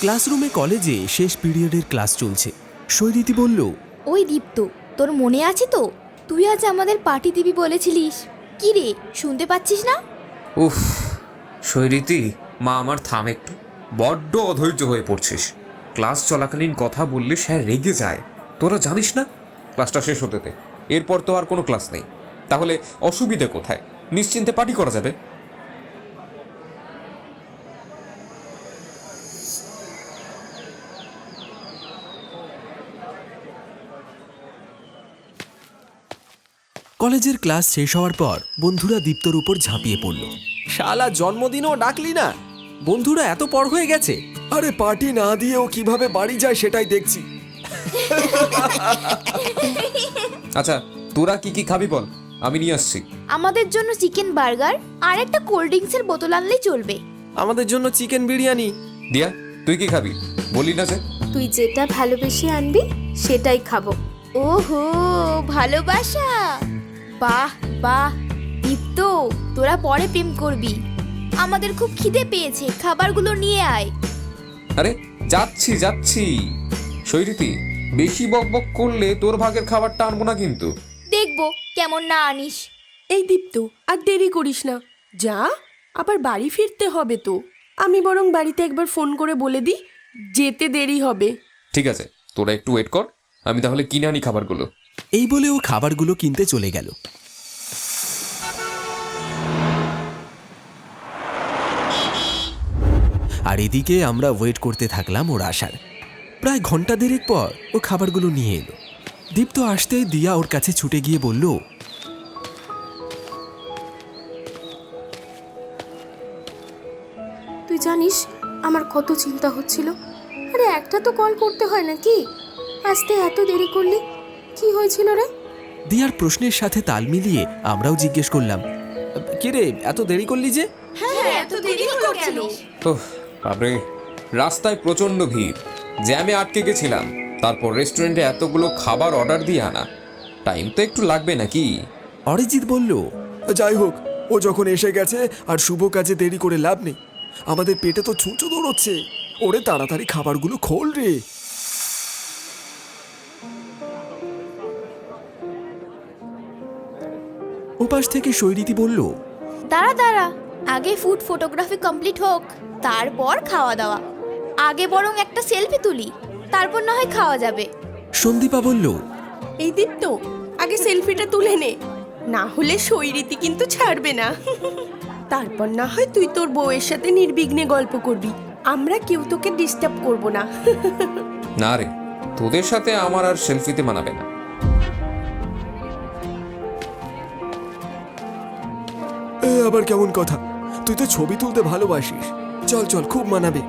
ক্লাসরুমে কলেজে শেষ পিরিয়ডের ক্লাস চলছে। শৈরীতি বলল ওই দীপ্ত তোর মনে আছে তো? তুই আজ আমাদের পার্টি দিবি বলেছিলিস। কি রে শুনতে পাচ্ছিস না? উফ শৈরীতি মা আমার থাম একটু। বড্ড অধৈর্য হয়ে পড়ছিস। ক্লাস চলাকালীন কথা বললে স্যার রেগে যায়। তোরা জানিস না? ক্লাসটা শেষ হতে দে। এরপর তো আর কোনো ক্লাস নেই। তাহলে অসুবিধে কোথায়? নিশ্চিন্তে পার্টি করা যাবে। কলেজের ক্লাস শেষ হওয়ার পর বন্ধুরা দীপ্তর উপর ঝাঁপিয়ে পড়ল। শালা জন্মদিনও ডাকলি না? বন্ধুরা এত পর হয়ে গেছে। আরে পার্টি না দিয়ে ও কীভাবে বাড়ি যায় সেটাই দেখছি। আচ্ছা তোরা কি কি খাবি বল? আমি নিয়ে আসছি। আমাদের জন্য চিকেন বার্গার আর একটা কোল্ড ড্রিঙ্কসের বোতল আনলেই চলবে। আমাদের জন্য চিকেন বিরিয়ানি। দিয়া তুই কি খাবি? বলি না যে। তুই যেটা ভালোবেসে আনবি সেটাই খাব। ওহো ভালোবাসা! বাহ বাহ। দীপ্ত তোরা পরে প্রেম করবি। আমাদের খুব খিদে পেয়েছে খাবারগুলো নিয়ে আয়। আরে যাচ্ছি যাচ্ছি। শৈরীতি বেশি বকবক করলে তোর ভাগের খাবারটা আনব না কিন্তু। দেখব কেমন না আনিস। এই দীপ্ত আর দেরি করিস না। যা আবার বাড়ি ফিরতে হবে তো। আমি বরং বাড়িতে একবার ফোন করে বলে দিই যেতে দেরি হবে। ঠিক আছে তোরা একটু ওয়েট কর। আমি তাহলে কিনে আনি খাবারগুলো। এই বলে ও খাবারগুলো কিনতে চলে গেল। আর এদিকে আমরা ওয়েট করতে থাকলাম ওর আসার। প্রায় ঘণ্টা দেড়েক পর ও খাবারগুলো নিয়ে এলো। দীপ্ত আসতেই দিয়া ওর কাছে ছুটে গিয়ে বলল, তুই জানিস, আমার কত চিন্তা হচ্ছিল? আরে একটা তো কল করতে হয় নাকি? আসতে এত দেরি করলি কি হয়েছিল রে? দিয়ার প্রশ্নের সাথে তাল মিলিয়ে আমরাও জিজ্ঞেস করলাম কিরে এত দেরি করলি যে? এত দেরি হলো ওহ বাবরে রাস্তায় প্রচণ্ড ভিড়। জ্যামে আটকে গেছিলাম তারপর রেস্টুরেন্টে এতগুলো খাবার অর্ডার দিয়ে আনা। টাইম তো একটু লাগবে নাকি? অরিজিৎ বলল যাই হোক ও যখন এসে গেছে আর শুভ কাজে দেরি করে লাভ নেই। আমাদের পেটে তো ছুঁচো দৌড়চ্ছে। ওরে তাড়াতাড়ি খাবারগুলো খোল রে। ওপাশ থেকে শৈরীতি বলল দাঁড়া দাঁড়া। আগে ফুড ফটোগ্রাফি কমপ্লিট হোক তারপর খাওয়া দাওয়া। আগে বরং একটা সেলফি তুলি তারপর না হয় খাওয়া যাবে। সন্দীপা বলল এই দীপ্ত আগে সেলফিটা তুলে নে। না হলে সৈরীতি কিন্তু ছাড়বে না। তারপর না হয় তুই তোর বউয়ের সাথে নির্বিঘ্নে গল্প করবি। আমরা কেউ তোকে ডিস্টার্ব করব না। না রে তোদের সাথে আমার আর সেলফিতে মানাবে না। এ আবার কেমন কথা? তুই তো ছবি তুলতে ভালোবাসিস। চল চল, খুব মানাবে।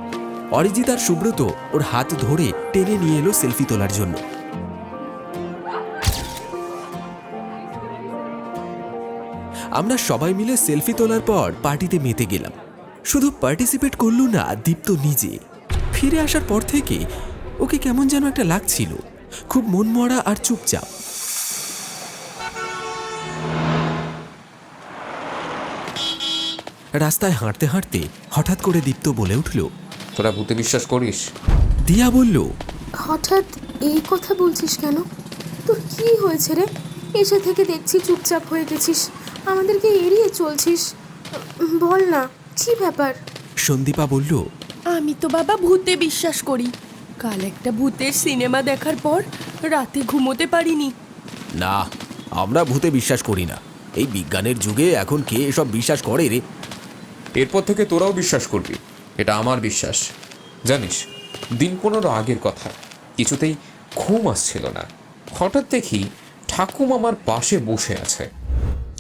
অরিজিৎ আর সুব্রত ওর হাত ধরে টেনে নিয়ে এলো সেলফি তোলার জন্য। আমরা সবাই মিলে সেলফি তোলার পর পার্টিতে মেতে গেলাম। শুধু পার্টিসিপেট করল না, দীপ্ত নিজে। ফিরে আসার পর থেকে ওকে কেমন যেন একটা লাগছিল। খুব মনমরা আর চুপচাপ। রাস্তায় হাঁটতে হাঁটতে হঠাৎ করে দীপ্ত বলে উঠল তোরা ভূতে বিশ্বাস করিস? দিয়া বলল হঠাৎ এই কথা বলছিস কেন? তোর কি হয়েছে রে? এসে থেকে দেখছি চুপচাপ হয়ে গেছিস। আমাদেরকে এড়িয়ে চলছিস। বল না কি ব্যাপার? সন্দীপা বলল আমি তো বাবা ভূতে বিশ্বাস করি। কাল একটা ভূতের সিনেমা দেখার পর রাতে ঘুমোতে পারিনি। না আমরা ভূতে বিশ্বাস করি না। এই বিজ্ঞানের যুগে এখন কে এসব বিশ্বাস করে রে? এরপর থেকে তোরাও বিশ্বাস করবি। এটা আমার বিশ্বাস। জানিস, দিন পনেরো আগের কথা। কিছুতেই ঘুম আসছিল না। হঠাৎ দেখি ঠাকুমা আমার পাশে বসে আছে।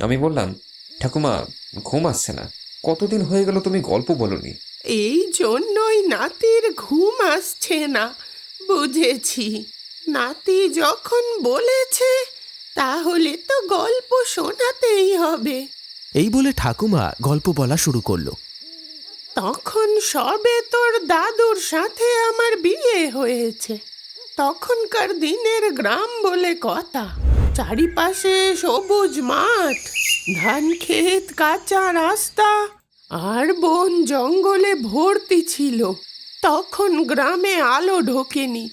আমি বললাম, ঠাকুমা, ঘুম আসছে না। কতদিন হয়ে গেল তুমি গল্প বলনি? এই জন্যই নাতির ঘুম আসছে না, বুঝেছি। নাতি যখন বলেছে, তাহলে তো গল্প শোনাতেই হবে। এই বলে ঠাকুমা গল্প বলা শুরু করল। তখন সবে তোর দাদুর সাথে আমার বিয়ে হয়েছে। তখনকার দিনের গ্রাম বলে কথা। চারিপাশে সবুজ মাঠ, ধান ক্ষেত, কাঁচা রাস্তা, আর বন জঙ্গলে ভর্তি ছিল। তখন গ্রামে আলো ঢোকেনি।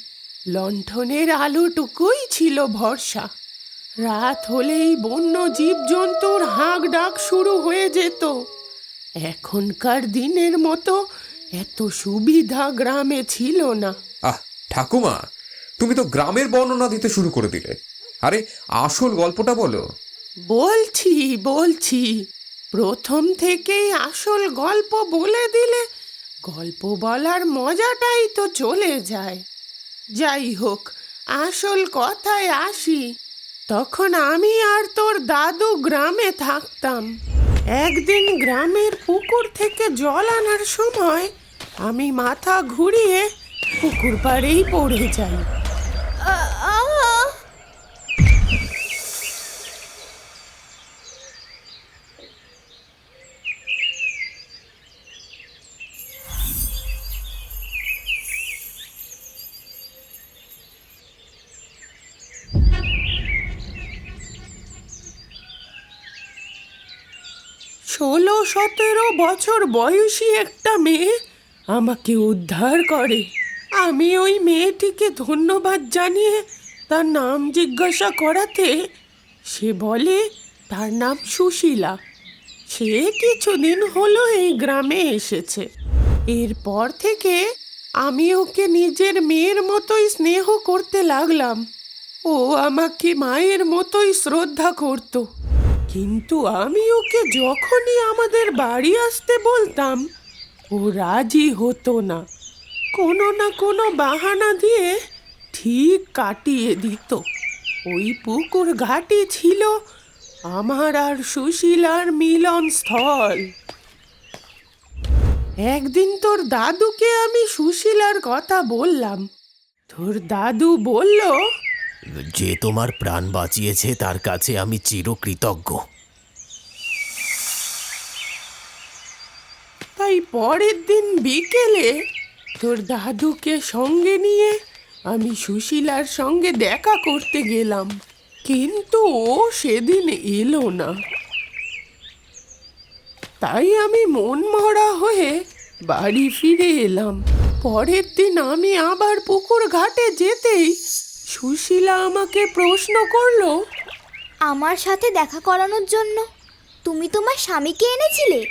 লণ্ঠনের আলোটুকুই ছিল ভরসা। রাত হলেই বন্য জীবজন্তুর হাঁক ডাক শুরু হয়ে যেত। এখনকার দিনের মতো এত সুবিধা গ্রামে ছিল না। আহ ঠাকুমা তুমি তো গ্রামের বর্ণনা দিতে শুরু করে দিলে। আরে আসল গল্পটা বলো। বলছি বলছি প্রথম থেকেই আসল গল্প বলে দিলে গল্প বলার মজাটাই তো চলে যায়। যাই হোক আসল কথায় আসি। তখন আমি আর তোর দাদু গ্রামে থাকতাম। একদিন গ্রামের পুকুর থেকে জল আনার সময় আমি মাথা ঘুরিয়ে পুকুর পাড়েই পড়ে যাই। সতেরো বছর বয়সী একটা মেয়ে আমাকে উদ্ধার করে। আমি ওই মেয়েটিকে ধন্যবাদ জানিয়ে তার নাম জিজ্ঞাসা করাতে সে বলে, তার নাম সুশীলা। সে কিছুদিন হলো এই গ্রামে এসেছে। এরপর থেকে আমি ওকে নিজের মেয়ের মতোই স্নেহ করতে লাগলাম। ও আমাকে মায়ের মতোই শ্রদ্ধা করতো। কিন্তু আমি ওকে যখনই আমাদের বাড়ি আসতে বলতাম, ও রাজি হতো না। কোনো না কোনো বাহানা দিয়ে ঠিক কাটিয়ে দিত। ওই পুকুর ঘাটি ছিল আমার আর সুশীলার মিলন স্থল। একদিন তোর দাদুকে আমি সুশীলার কথা বললাম। তোর দাদু বলল যে তোমার প্রাণ বাঁচিয়েছে, তার কাছে আমি চিরকৃতজ্ঞ। তাই পরের দিন বিকেলে তোর দাদুকে সঙ্গে নিয়ে আমি সুশীলার সঙ্গে দেখা করতে গেলাম। কিন্তু ও সেদিন এলো না। তাই আমি মন মরা হয়ে বাড়ি ফিরে এলাম। পরের দিন আমি আবার পুকুর ঘাটে যেতেই সুশীলা আমাকে প্রশ্ন করল? আমার সাথে দেখা করানোর জন্য। তুমি তোমার স্বামীকে এনেছিলে।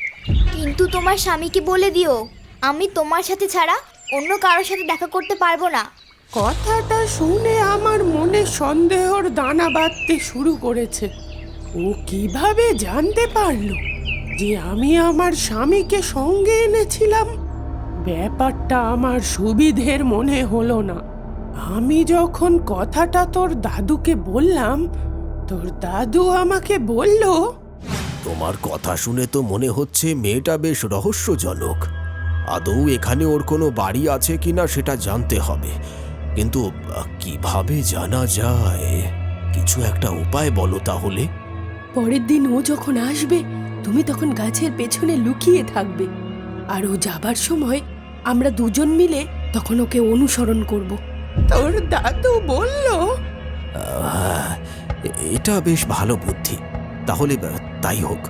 কিন্তু তোমার স্বামীকে বলে দিও আমি তোমার সাথে ছাড়া অন্য কারোর সাথে দেখা করতে পারব না। কথাটা শুনে আমার মনে সন্দেহর দানা বাঁধতে শুরু করেছে। ও কীভাবে জানতে পারল যে আমি আমার স্বামীকে সঙ্গে এনেছিলাম? ব্যাপারটা আমার সুবিধের মনে হলো না। আমি যখন কথাটা তোর দাদুকে বললাম তোর দাদু আমাকে বলল তোমার কথা শুনে তো মনে হচ্ছে মেয়েটা বেশ রহস্যজনক। আদৌ এখানে ওর কোনো বাড়ি আছে কিনা সেটা জানতে হবে। কিন্তু কীভাবে জানা যায়? কিছু একটা উপায় বলো তাহলে। পরের দিন ও যখন আসবে তুমি তখন গাছের পেছনে লুকিয়ে থাকবে। আর ও যাবার সময় আমরা দুজন মিলে তখন ওকে অনুসরণ করব। তোর দাদু বলল। এটা বেশ ভালো বুদ্ধি। তাহলে তাই হোক।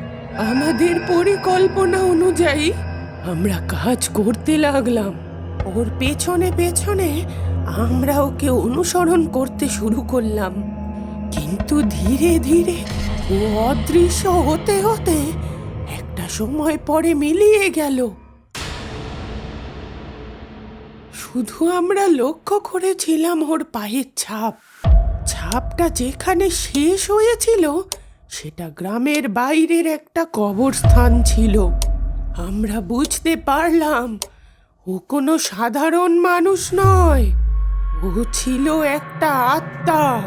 আমাদের পরিকল্পনা অনুযায়ী আমরা কাজ করতে লাগলাম। ওর পেছনে পেছনে আমরা ওকে অনুসরণ করতে শুরু করলাম। কিন্তু ধীরে ধীরে ও অদৃশ্য হতে হতে একটা সময় পরে মিলিয়ে গেল। শুধু আমরা লক্ষ্য করেছিলাম ওর পায়ের ছাপ। ছাপটা যেখানে শেষ হয়েছিল, সেটা গ্রামের বাইরের একটা কবরস্থান ছিল। আমরা বুঝতে পারলাম, ও কোনো সাধারণ মানুষ নয়, ও ছিল একটা আত্মা।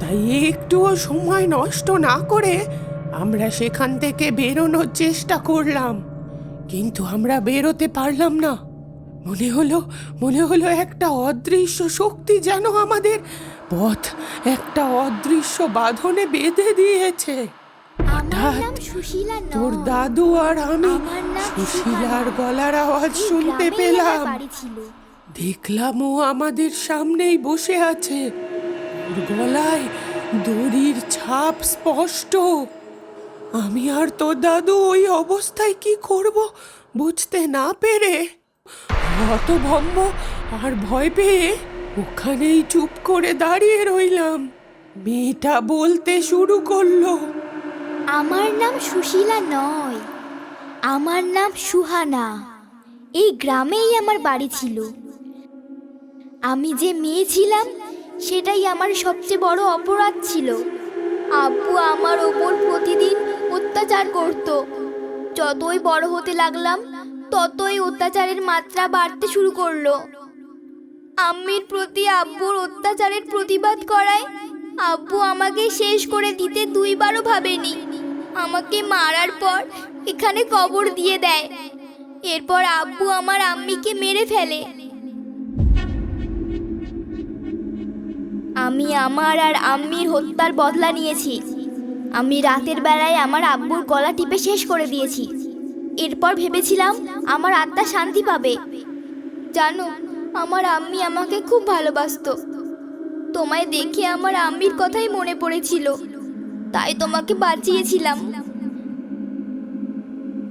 তাই একটুও সময় নষ্ট না করে আমরা সেখান থেকে বেরোনোর চেষ্টা করলাম। কিন্তু আমরা বেরোতে পারলাম না। মনে হলো মনে হলো একটা অদৃশ্য শক্তি যেন আমাদের পথ একটা অদৃশ্য বাঁধনে বেঁধে দিয়েছে। হঠাৎ। তোর দাদু আর আমি সুশীলার গলার আওয়াজ শুনতে পেলাম। দেখলাম ও আমাদের সামনেই বসে আছে। গলায় দড়ির ছাপ স্পষ্ট। আমি আর তোর দাদু ওই অবস্থায় কি করব বুঝতে না পেরে। অত হতভম্ব আর ভয় পেয়ে ওখানেই চুপ করে দাঁড়িয়ে রইলাম। মেয়েটা বলতে শুরু করল, আমার নাম সুশীলা নয়, আমার নাম সুহানা। এই গ্রামেই আমার বাড়ি ছিল। আমি যে মেয়ে ছিলাম, সেটাই আমার সবচেয়ে বড় অপরাধ ছিল। আব্বু আমার ওপর প্রতিদিন অত্যাচার করত। যতই বড় হতে লাগলাম, ততই অত্যাচারের মাত্রা বাড়তে শুরু করল। আম্মির প্রতি আব্বুর অত্যাচারের প্রতিবাদ করায় আব্বু আমাকে শেষ করে দিতে দুইবারও ভাবেনি। আমাকে মারার পর এখানে কবর দিয়ে দেয়। এরপর আব্বু আমার আম্মিকে মেরে ফেলে। আমি আমার আর আম্মির হত্যার বদলা নিয়েছি। আমি রাতের বেলায় আমার আব্বুর গলা টিপে শেষ করে দিয়েছি। এরপর ভেবেছিলাম আমার আত্মা শান্তি পাবে। জানো, আমার আম্মি আমাকে খুব ভালোবাসতো। তোমায় দেখে আমার আম্মির কথাই মনে পড়েছিল। তাই তোমাকে বাঁচিয়েছিলাম।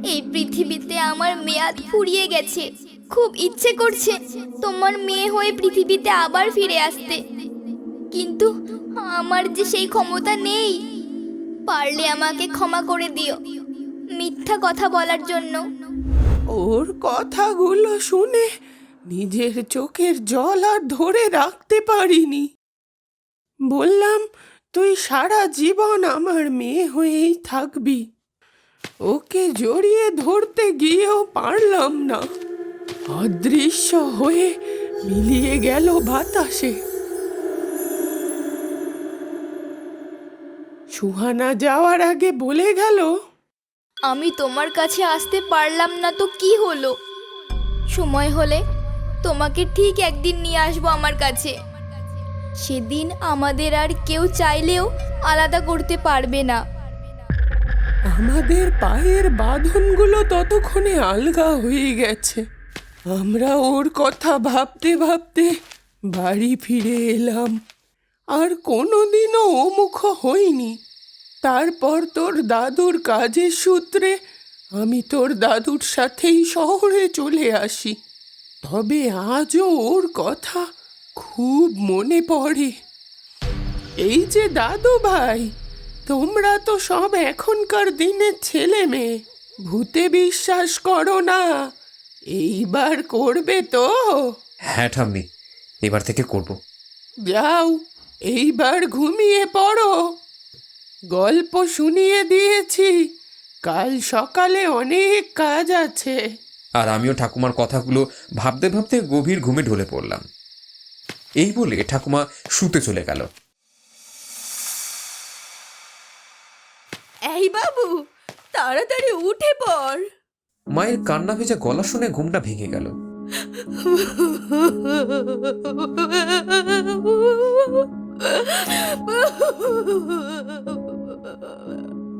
এই পৃথিবীতে আমার মেয়াদ ফুরিয়ে গেছে। খুব ইচ্ছে করছে তোমার মেয়ে হয়ে পৃথিবীতে আবার ফিরে আসতে। কিন্তু আমার যে সেই ক্ষমতা নেই। পারলে আমাকে ক্ষমা করে দিও। মিথ্যা কথা বলার জন্য। ওর কথাগুলো শুনে নিজের চোখের জল আর ধরে রাখতে পারিনি। বললাম, তুই সারা জীবন আমার মেয়ে হয়েই থাকবি। ওকে জড়িয়ে ধরতে গিয়েও পারলাম না। অদৃশ্য হয়ে মিলিয়ে গেল বাতাসে। সুহানা যাওয়ার আগে বলে গেল আমি তোমার কাছে আসতে পারলাম না তো কি হলো? সময় হলে তোমাকে ঠিক একদিন নিয়ে আসব আমার কাছে। সেদিন আমাদের আর কেউ চাইলেও আলাদা করতে পারবে না। আমাদের পায়ের বাঁধনগুলো ততক্ষণে আলগা হয়ে গেছে। আমরা ওর কথা ভাবতে ভাবতে বাড়ি ফিরে এলাম। আর কোনোদিনও ওমুখ হইনি তারপর তোর দাদুর কাজের সূত্রে আমি তোর দাদুর সাথেই শহরে চলে আসি। তবে আজও ওর কথা খুব মনে পড়ে। এই যে দাদু ভাই তোমরা তো সব এখনকার দিনের ছেলে মেয়ে। ভূতে বিশ্বাস করো না এইবার করবে তো। হ্যাঁ ঠাম্মি এবার থেকে করব। যাও এইবার ঘুমিয়ে পড়ো। গল্প শুনিয়ে দিয়েছি। কাল সকালে অনেক কাজ আছে। আর আমিও ঠাকুমার কথাগুলো ভাবতে ভাবতে গভীর ঘুমে ঢলে পড়লাম। এই বলে ঠাকুমা শুতে চলে গেল। এই বাবু তাড়াতাড়ি উঠে পড়। মায়ের কান্না ভেজা গলা শুনে ঘুমটা ভেঙে গেল।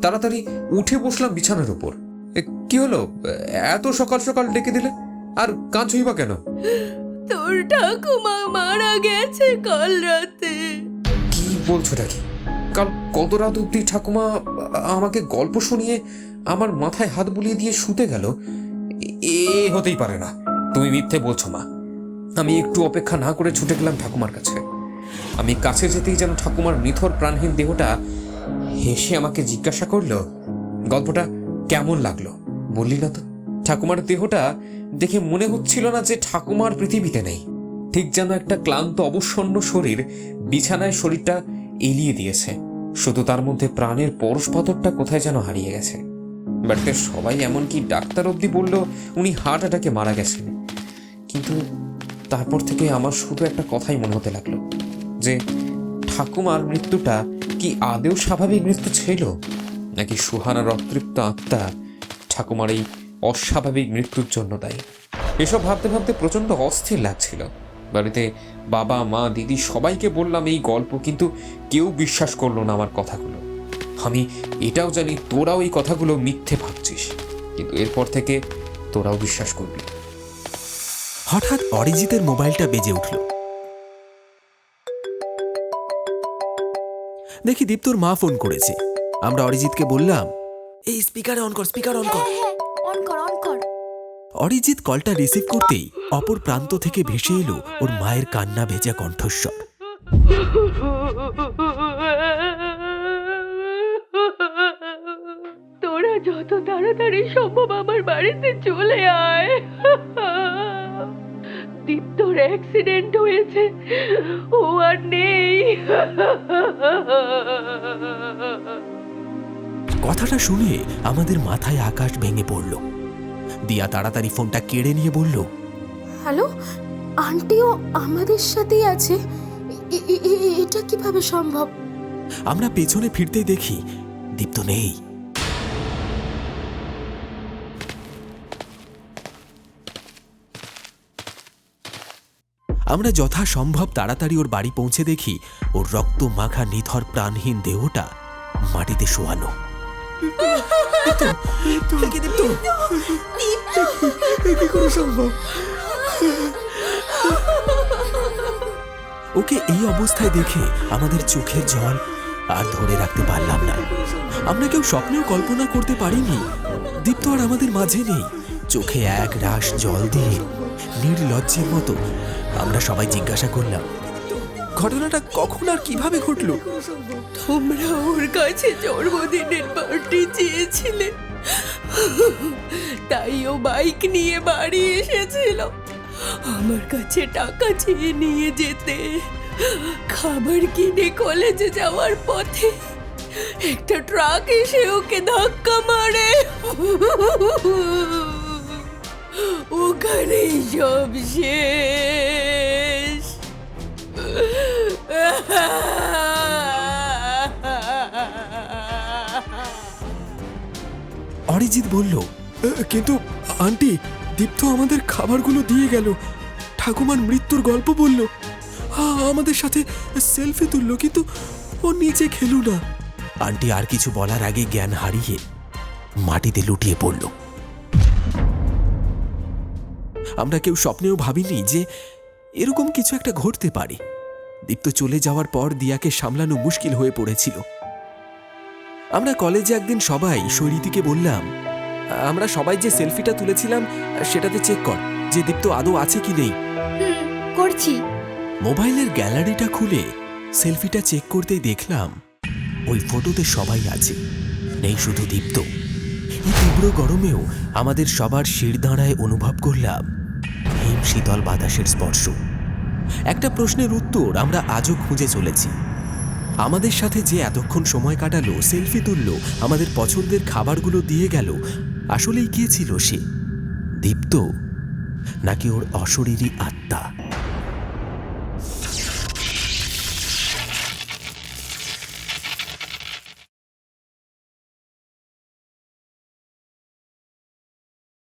তাড়াতাড়ি উঠে বসলাম বিছানার উপর। এ, কি হলো? এত সকাল সকাল ডেকে দিলে? আর কাঁচই বা কেন? তোর ঠাকুমা মারা গেছে কাল রাতে। কি বলছো নাকি কাল কত রাত অব্দি ঠাকুমা আমাকে গল্প শুনিয়ে আমার মাথায় হাত বুলিয়ে দিয়ে শুতে গেল? এ- এ হতেই পারে না। তুমি মিথ্যে বলছো মা। আমি একটু অপেক্ষা না করে ছুটে গেলাম ঠাকুমার কাছে। আমি কাছে যেতেই যেন ঠাকুমার নিথর প্রাণহীন দেহটা হেসে আমাকে জিজ্ঞাসা করল, গল্পটা কেমন লাগল? বললি না তো ঠাকুমার দেহটা দেখে মনে হচ্ছিল না যে ঠাকুমার পৃথিবীতে নেই। ঠিক যেন একটা ক্লান্ত, অবসন্ন শরীর বিছানায় শরীরটা এলিয়ে দিয়েছে। শুধু তার মধ্যে প্রাণের পরশপাতরটা কোথায় যেন হারিয়ে গেছে। বাড়িতে সবাই এমনকি ডাক্তার অবধি বলল, উনি হার্ট অ্যাটাকে মারা গেছেন। কিন্তু তারপর থেকে আমার শুধু একটা কথাই মনে হতে লাগল, যে ঠাকুমার মৃত্যুটা কি আদেও স্বাভাবিক মৃত্যু ছিল? নাকি সুহানার অতৃপ্ত আত্মা ঠাকুমার এই অস্বাভাবিক মৃত্যুর জন্য দায়ী? এসব ভাবতে ভাবতে প্রচণ্ড অস্থির লাগছিল। বাড়িতে বাবা, মা, দিদি সবাইকে বললাম এই গল্প, কিন্তু কেউ বিশ্বাস করল না আমার কথাগুলো। আমি এটাও জানি তোরাও এই কথাগুলো মিথ্যে ভাবছিস, কিন্তু এরপর থেকে তোরাও বিশ্বাস করবি। হঠাৎ অরিজিতের মোবাইলটা বেজে উঠল। দেখি দীপ্তর মা ফোন করেছে। আমরা অরিজিৎকে বললাম এই স্পিকারে অন কর স্পিকার অন কর। হ্যাঁ হ্যাঁ অন কর অন কর। অরিজিৎ কলটা রিসিভ করতেই অপর প্রান্ত থেকে ভেসে এলো ওর মায়ের কান্না ভেজা কণ্ঠস্বর। তোরা যত তাড়াতাড়ি সম্ভব আমার বাড়িতে চলে আয়। দীপ্তর অ্যাক্সিডেন্ট হয়েছে। ও আর নেই। কথাটা শুনে আমাদের মাথায় আকাশ ভেঙে পড়ল। দিয়া তাড়াতাড়ি ফোনটা কেড়ে নিয়ে বলল হ্যালো আন্টিও আমাদের সাথেই আছে। এটা কীভাবে সম্ভব? আমরা পেছনে ফিরতেই দেখি দীপ্ত নেই। আমরা যথাসম্ভব তাড়াতাড়ি ওর বাড়ি পৌঁছে দেখি ওর রক্ত মাখা নিথর প্রাণহীন দেহটা মাটিতে শোয়ানো। ওকে এই অবস্থায় দেখে আমাদের চোখের জল আর ধরে রাখতে পারলাম না। আমরা কেউ স্বপ্নেও কল্পনা করতে পারিনি। দীপ্ত আর আমাদের মাঝে নেই। চোখে এক রাশ জল দিয়ে নির্লজ্জের মতো আমরা সবাই জিজ্ঞাসা করলাম ঘটনাটা কখন আর কীভাবে ঘটলো? তোমরা ওর কাছে জন্মদিনের পার্টি চেয়েছিলে। তাই ও বাইক নিয়ে বাড়ি এসেছিল। আমার কাছে টাকা চেয়ে নিয়ে যেতে। খাবার কিনে কলেজে যাওয়ার পথে একটা ট্রাক এসে ওকে ধাক্কা মারে। ওখানেই সব শেষ। অরিজিৎ বলল কিন্তু আন্টি, দীপ্ত আমাদের খাবারগুলো দিয়ে গেল। ঠাকুমার মৃত্যুর গল্প বলল আমাদের সাথে সেলফি তুললো, কিন্তু ও নিজে খেলো না। আন্টি, আর কিছু বলার আগে জ্ঞান হারিয়ে মাটিতে লুটিয়ে পড়ল। আমরা কেউ স্বপ্নেও ভাবিনি যে এরকম কিছু একটা ঘটতে পারে। দীপ্ত চলে যাওয়ার পর দিয়াকে সামলানো মুশকিল হয়ে পড়েছিল। আমরা কলেজে একদিন সবাই শৈরীতিকে বললাম আমরা সবাই যে সেলফিটা তুলেছিলাম সেটাতে চেক কর যে দীপ্ত আদৌ আছে কি নেই। করছি। মোবাইলের গ্যালারিটা খুলে সেলফিটা চেক করতেই দেখলাম ওই ফটোতে সবাই আছে। নেই শুধু দীপ্ত এই তীব্র গরমেও আমাদের সবার শিরদাঁড়ায় অনুভব করলাম হিম শীতল বাতাসের স্পর্শ। একটা প্রশ্নের উত্তর আমরা আজও খুঁজে চলেছি। আমাদের সাথে যে এতক্ষণ সময় কাটালো, সেলফি তুললো, আমাদের পছন্দের খাবারগুলো দিয়ে গেল, আসলেই কে ছিল সে? দীপ্ত? নাকি ওর অশরীরী আত্মা?